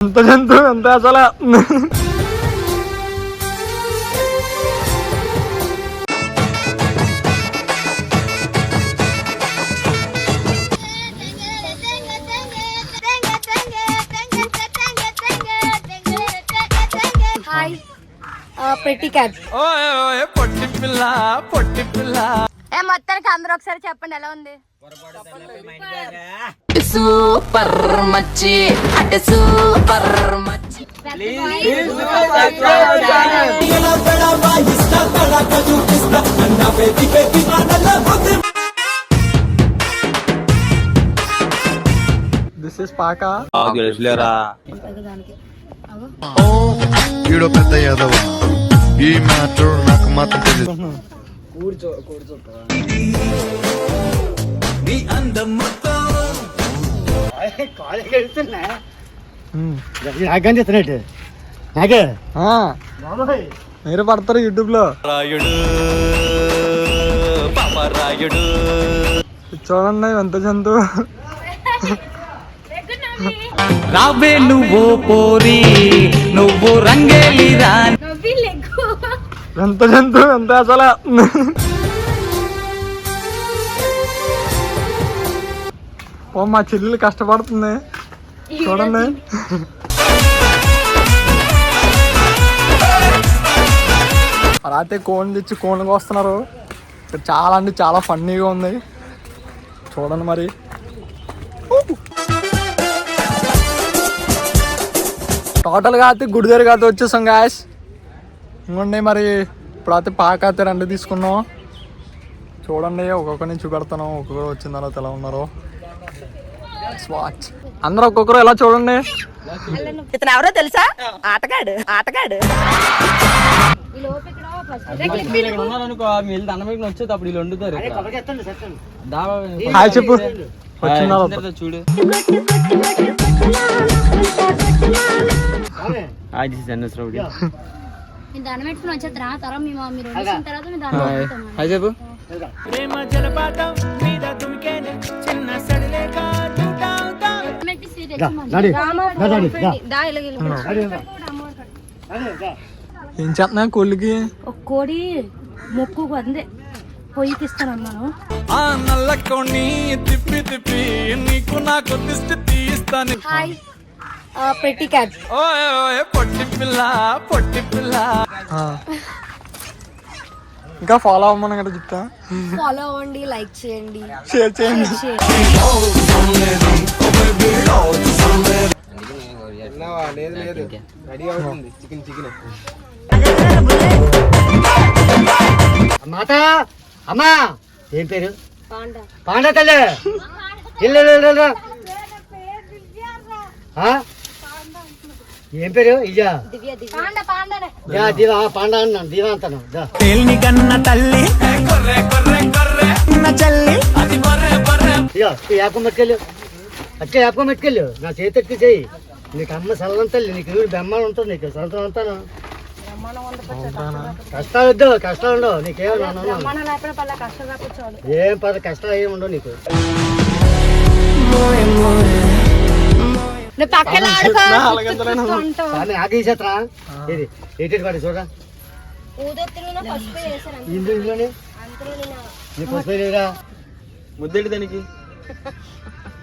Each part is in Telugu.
ఎంత జంతువు ఎంత అసలు. హాయ్. పెట్టి క్యాట్ పొట్టి పిల్ల పొట్టి పిల్ల. ఏ మొత్తానికి అందరూ ఒకసారి చెప్పండి ఎలా ఉంది? సూపర్ మచ్చి. అంటే సూపర్ మచ్చి. దిస్ ఇస్ పాక ఈడో పెద్ద యాదవ. ఈ మ్యాటర్ నాకు మాత్రం నాకేం నాకే మీరు పడతారు యూట్యూబ్లో చూడండి ఎంత జంతువు. రావే నువ్వు పోరి నువ్వు రంగేలిరా ఎంత జంతువు ఎంత అసలు. ఓ మా చెల్లెలు కష్టపడుతుంది. చూడండి. రాతే కోన్ తెచ్చి కోన్కి వస్తున్నారు ఇక్కడ చాలా అంటే చాలా ఫన్నీగా ఉంది. చూడండి మరి. టోటల్గా అయితే గుడి దగ్గర అయితే వచ్చేసాం గాయస్ ఇంకోండి మరి ఇప్పుడు అయితే పాక అయితే రెండు తీసుకున్నాం. చూడండి ఒక్కొక్కరిని చూపెడతాను. ఒక్కొక్కరు వచ్చిన తర్వాత ఎలా ఉన్నారో. స్వాచ్ అందరూ ఒక్కొక్కరు ఎలా చూడండి? ఇతను ఎవరో తెలుసా? ఆటగాడు ఆటగాడు. హాయ్ చూడు. హాయ్ చెప్పు. పెట్టి సీట్ దా, తెచ్చి నడి. రామా, దా, నడి, దా. దా, ఇలా వెళ్ళి. ఏం చేస్తున్నా కోళ్ళకి ఒక కోడి మొక్కు అందే. పొయ్యికి ఇస్తాను అన్నాను ఆ నల్ల కొన్ని తిప్పి తిప్పి నీకు నాకు దిష్టి తీస్తాను. హాయ్. పెట్టి క్యాట్ ఓయ్ ఓయ్ పొట్టి పిల్ల పొట్టి పిల్ల. ఆ. ఇంకా ఫాలో అవ్వమని కదా చెప్తా. ఫాలో అవ్వండి లైక్ చేయండి. షేర్ చేయండి. మాత అమ్మా ఏం పేరు? పాండా. పాండ తల్లి. ఇల్లు ఇల్లు, ఇల్లు, ఇల్లు. ఆ? ఏం పేరు? ఇయ్యా దివ్య దివ్య. పాండా పాండానే. యా దివా పాండ అన్నాను దివా అంటాను దా. తేలిని కన్న తల్లి కొర్రె కొర్రె కొర్రె. నా చల్లి. అది కొర్రె కొర్రె ఇయ్యో ఈ యాపం పట్టుకెళ్ళు. అట్టే యాపం పట్టుకెళ్ళు. నా చేతికి చెయ్యి. నీకు అమ్మ సల్లం తల్లి నీకు ఊరు బెమ్మాలు ఉంటుంది నీకు సొంతం అంతాను. కష్టాలు వద్దు కష్టాలు ఉండవు. నీకేమో ఏం పద కష్టాలు ఏమి ఉండవు నీకు. నువ్వు పక్కన ఆడుకో ఆగేసేత్రా. ఇది ఎయిట్ ఇందు ఇందులోనే? ముద్దెడు దానికి?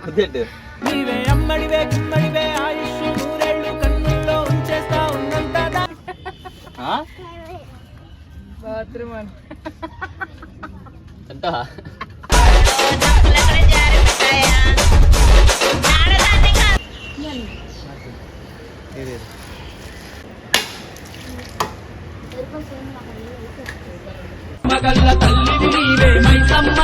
ముద్దెట్టు. నీవే అమ్మడివే గుమ్మడివే ఆయుష్ నూరేళ్ళు కన్నుల్లో ఉంచేస్తా ఉన్నంత బాత్రూమ్. అంటా? మగల్ల తల్లివి నీవే మైసమ్మ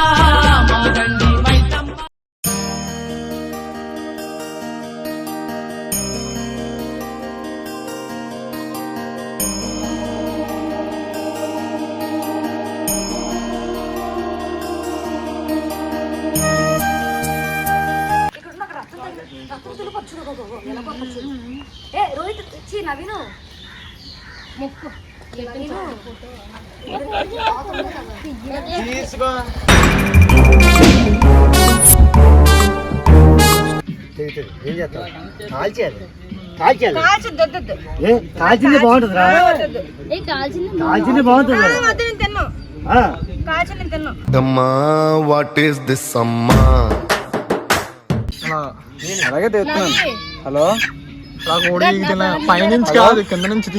ఏం చేస్తావు ఏ కాల్చింది బాగుంటుంది రా. ఏ కాల్చింది కాల్చింది బాగుంటుంది Amma, what is this Amma? అలాగే తెస్తున్నాను హలో? పైనుంచి కాదు కింద నుంచి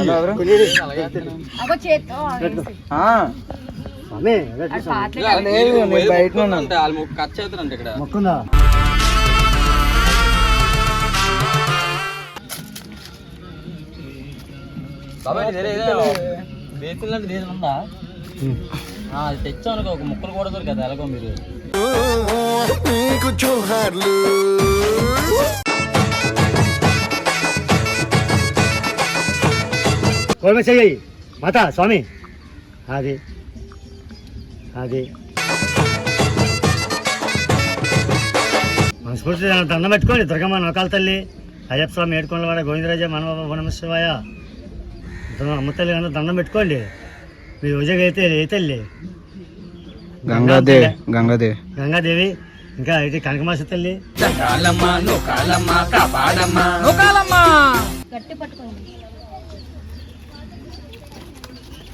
మొక్కుందా తెచ్చాను ఒక ముక్కలు కూడా దొరకదు ఎలాగో మీరు కోరమ చెయ్యి మాత స్వామి. అది అది మనస్ఫూర్తి దండం పెట్టుకోండి. దుర్గమ్మ నోకాల తల్లి అయ్యప్ప స్వామి ఏడుకోండి వాడ గోవిందరాజ మనవ వనమ శివాయ అమ్మ తల్లి అందరూ దండం పెట్టుకోండి. మీ ఉజగ అయితే ఏ తల్లి? గంగాదేవి. గంగాదేవి గంగాదేవి. ఇంకా ఇటు కనకమాస తల్లి. గట్టి పట్టుకోండి.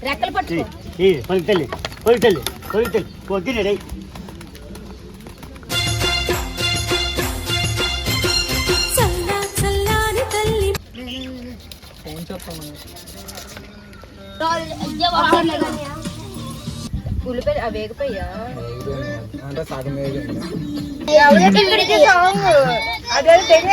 రెక్కలు పట్టుకో. ఈ పలికి తల్లి పలికి తల్లి పలికి తల్లి. కొద్ది ఉల్లిపాయ అవి వేగిపోయా? అంటే సగం ప్రేమ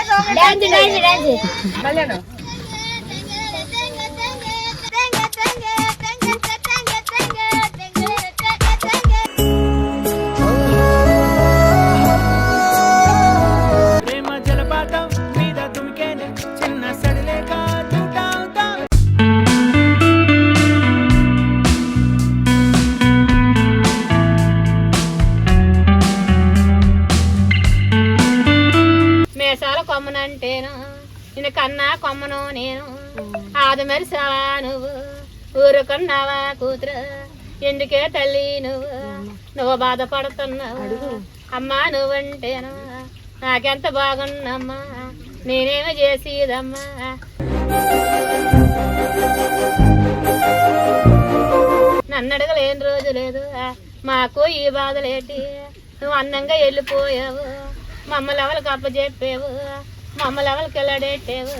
కొమ్మను నేను. ఆది మెరిసావా నువ్వు ఊరుకున్నావా కూతురు? ఎందుకే తల్లి నువ్వు? నువ్వు బాధపడుతున్నావు? అమ్మా నువ్వంటేను. నాకెంత బాగున్నమ్మా? నేనేమి చేసేదమ్మా? నన్ను అడగలేని రోజు లేదు. మాకు ఈ బాధలేటి? నువ్వు అందంగా వెళ్ళిపోయావు. మమ్మల్ని ఎవరికి అప్పచెప్పావు? మమ్మల్ని ఎవరికి వెళ్ళడెట్టావు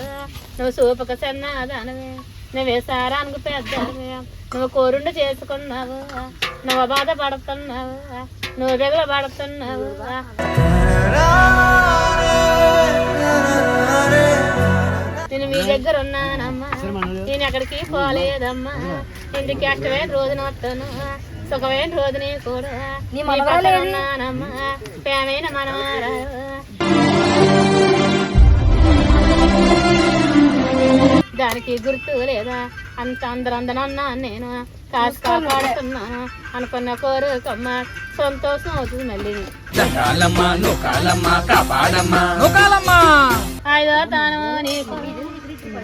నువ్వు సూపక సన్నాదానవే నువ్వే సారానికి పెద్దవే నువ్వు కోరుండి చేసుకున్నావు నువ్వు బాధపడుతున్నావు నువ్వు దిగులు పడుతున్నావు. నేను మీ దగ్గర ఉన్నానమ్మా. నేను ఎక్కడికి పోలేదమ్మా. ఇంటికి కష్టమైన రోజున వస్తాను. సుఖమైన రోజుని కూడా. నీ ఉన్నానమ్మా. ప్రేమైన మనమారా దానికి గుర్తు లేదా? అంత అందరందనన్నా నేను కాసు కాపాడుతున్నాను అనుకున్న కోరుకమ్మ సంతోషం అవుతుంది మళ్ళీ. ఐదో తాను నీకు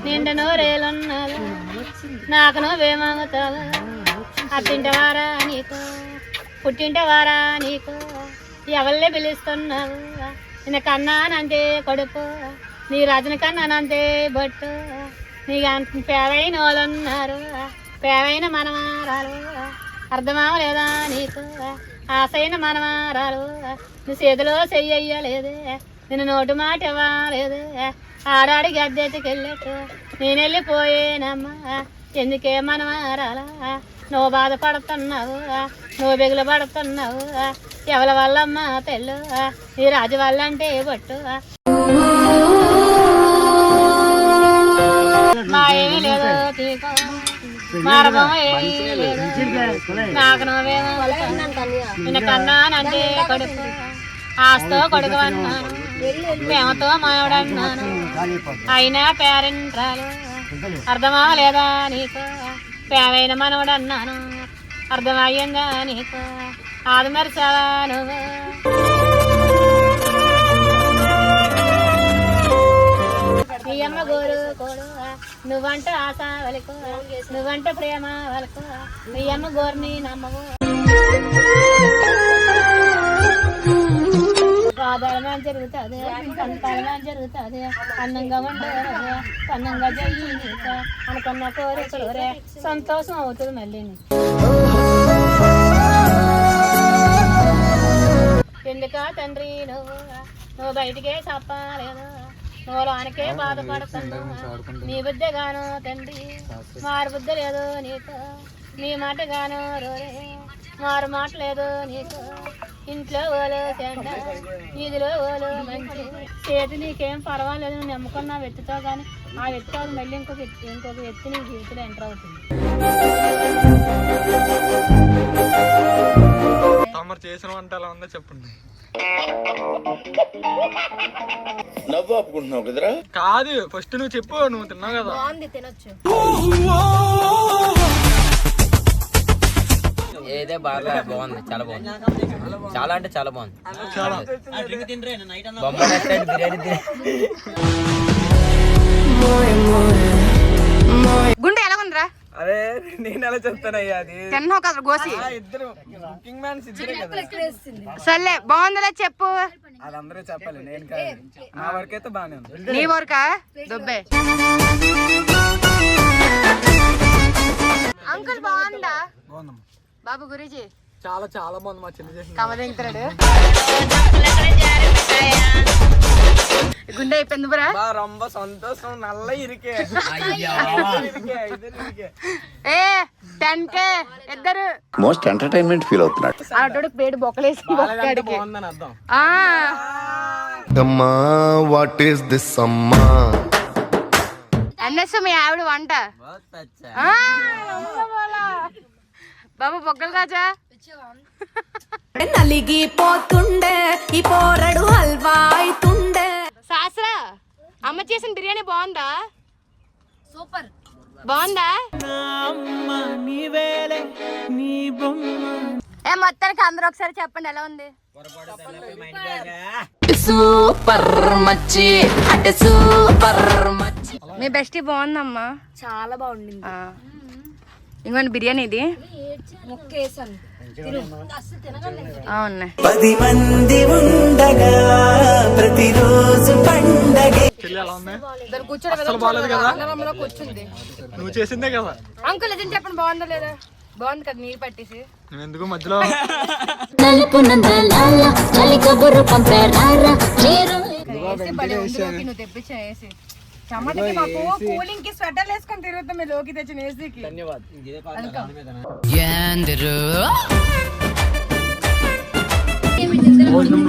నిండు నూరేళ్ళున్నావు నాకు నువ్వేమవుతావు అత్తింటవారా నీకు పుట్టింటవారా నీకు ఎవరిని పిలుస్తున్నావు? నిన్న కన్నానంటే కొడుకు నీ రజని కన్నానంతే బొట్టు. నీకు అంత పేదైన వాళ్ళు ఉన్నారు పేదైన మనమారాలు అర్థమవలేదా నీకు? ఆశైన మనమారాలు నువ్వు చేతిలో చెయ్యలేదు నేను నోటు మాట ఇవ్వలేదు. ఆడాడి గద్దెతికెళ్ళట్టు నేను వెళ్ళిపోయేనమ్మా ఎందుకే మనమారాలా నువ్వు బాధపడుతున్నావు. నువ్వు బిగులు పడుతున్నావు ఎవరి వల్లమ్మా పెళ్ళు? ఈ రాజు వాళ్ళంటే పట్టు నిన్న కన్నానంటే కొడుకు ఆస్తో కొడుకు అన్నాను. ప్రేమతో మావిడన్నాను అయినా పేరెంట్ రాలు. అర్థమా లేదా నీకు పేమైన మనవడన్నాను అర్థమయ్యిందా నీకు? ఆది మరిచావా నువ్వు? నువ్వంటే ఆశ వాళ్ళకు నువ్వంటే ప్రేమ వాళ్ళకు నీ అమ్మ గోర్ని నమ్మవు పాదాల జరుగుతుంది సంతాల జరుగుతుంది అందంగా ఉండేది అందంగా జయ్యి అనుకున్న కోరికలు సంతోషం అవుతుంది మళ్ళీ. ఎందుక తండ్రి నువ్వు? నువ్వు బయటికే చెప్పలేదు. నువ్వు లోనికే బాధపడుతున్నావు నీ బుద్ధి గాను తండ్రి మారు బుద్ధి లేదు నీకు నీ మాట గాను రోరే మారు మాట లేదు నీకు ఇంట్లో ఓలు చెడ్డ వీధిలో ఓలు మంచి. చేతి నీకేం పర్వాలేదు నువ్వు నమ్ముకున్న వ్యక్తితో కానీ ఆ వ్యక్తి అది మళ్ళీ ఇంకొక ఇంకొక వ్యక్తి నీ జీవితంలో ఎంటర్ అవుతుంది. చేసిన వంట ఎలా ఉందో చెప్పండి. నవ్వు ఆపుకుంటున్నావు కదరా? కాదు ఫస్ట్ నువ్వు చెప్పు నువ్వు తిన్నావు కదా. బాగుంది తినొచ్చు. ఏదే బాగా బాగుంది చాలా బాగుంది. చాలా అంటే చాలా బాగుంది. చాలా. బొమ్మ బిర్యానీ నేను ఎలా చెప్తానయ్యా అది. తిన్నావు కదా గోసి. ఇద్దరు కుకింగ్ మ్యాన్స్ ఇద్దరే కదా. సర్లే బాగుందిలే చెప్పు. అది అందరూ చెప్పాలి నేను కాదు. నా వరకు అయితే బాగానే ఉంది. నీ వరకా? దుబ్బే. అంకుల్ బాగుందా? బాగుందమ్మా. బాబు గురుజీ. చాలా చాలా బాగుంది మా కమదింగుతున్నాడు ఇరికే. ఇరికే ఇద్దరు ఇరికే. ఏ టెన్ కే ఇద్దరు. మోస్ట్ ఎంటర్టైన్మెంట్ ఫీల్ అవుతున్నాడు. పేడు బొక్కలేసి బొక్కడికి. ఆ. అమ్మా వాట్ ఈస్ దిస్ అమ్మా? అన్నసు మీ ఆవిడ వంట. ఆ, బాబు బొగ్గలు రాజా నలిగిపోతుండే ఈ పోరడు హల్వా అయితుండే అమ్మ చేసిన బిర్యానీ బాగుందా? సూపర్. బాగుందా? ఏ మొత్తానికి అందరూ ఒకసారి చెప్పండి ఎలా ఉంది? సూపర్ మచ్చి అంటే సూపర్ మచ్చి. మీ బెస్టీ బాగుందమ్మా. చాలా బాగుంది ఇంకోటి బిర్యానీ ఇది? ముక్కేసాను అవునా పది మంది ఉండగా ప్రతిరోజు పండగే. కూర్చుంది. నువ్వు చేసిందే కదా? అంకుల్ ఏదైనా చెప్పండి బాగుందా లేదా? బాగుంది కదా నీరు పట్టేసి. ఎందుకు మధ్యలో? నువ్వు తెప్పించా వేసి. చెమటకి మాకు కూలింగ్కి స్వెటర్లు వేసుకొని తిరుగుతాం మీ లోకి తెచ్చిన ఏసీకి. భోజనం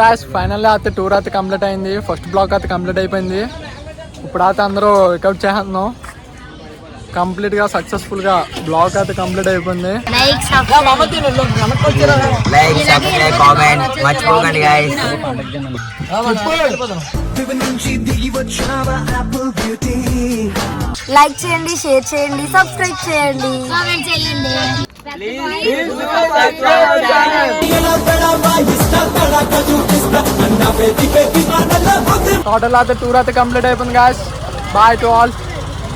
గాయస్ ఫైనల్లీ అయితే టూర్ అయితే కంప్లీట్ అయింది. ఫస్ట్ బ్లాక్ అయితే కంప్లీట్ అయిపోయింది. ఇప్పుడు అయితే అందరూ రికౌట్ చేస్తున్నాం కంప్లీట్గా సక్సెస్ఫుల్గా బ్లాక్ అయితే కంప్లీట్ అయిపోయింది. లైక్ సబ్స్క్రైబ్ కామెంట్ మర్చిపోకండి గాయస్ లైక్ చేయండి షేర్ చేయండి సబ్స్క్రైబ్ చేయండి. కామెంట్ చేయండి. టోటల్ అయితే టూర్ అయితే కంప్లీట్ అయిపోయింది గాయస్ బాయ్ టు ఆల్